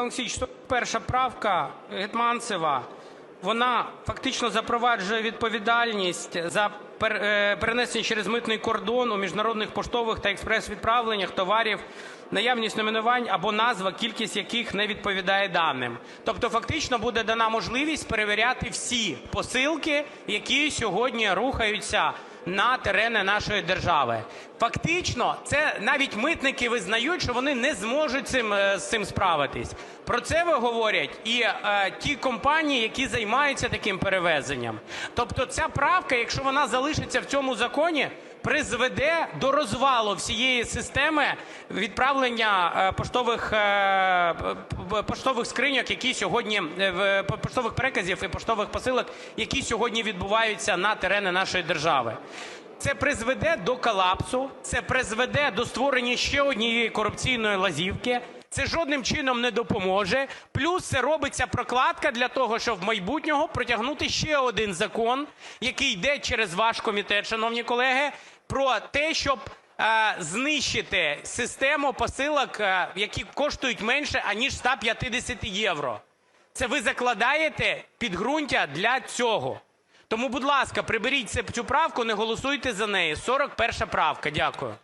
Олексійович, перша правка Гетманцева, вона фактично запроваджує відповідальність за е, перенесення через митний кордон у міжнародних поштових та експрес-відправленнях товарів, наявність номінувань або назва, кількість яких не відповідає даним. Тобто фактично буде дана можливість перевіряти всі посилки, які сьогодні рухаються на терени нашої держави. Фактично, це навіть митники визнають, що вони не зможуть цим, е, з цим справитись. Про це ви говорять і е, ті компанії, які займаються таким перевезенням. Тобто ця правка, якщо вона залишиться в цьому законі, призведе до розвалу всієї системи відправлення е, поштових, е, поштових скриньок, які сьогодні е, поштових переказів і поштових посилок, які сьогодні відбуваються на терени нашої держави. Це призведе до колапсу, це призведе до створення ще однієї корупційної лазівки. Це жодним чином не допоможе. Плюс це робиться прокладка для того, щоб в майбутнього протягнути ще один закон, який йде через ваш комітет, шановні колеги, про те, щоб е, знищити систему посилок, е, які коштують менше аніж 150 євро. Це ви закладаєте підґрунтя для цього. Тому, будь ласка, приберіть цю правку, не голосуйте за неї. 41 правка. Дякую.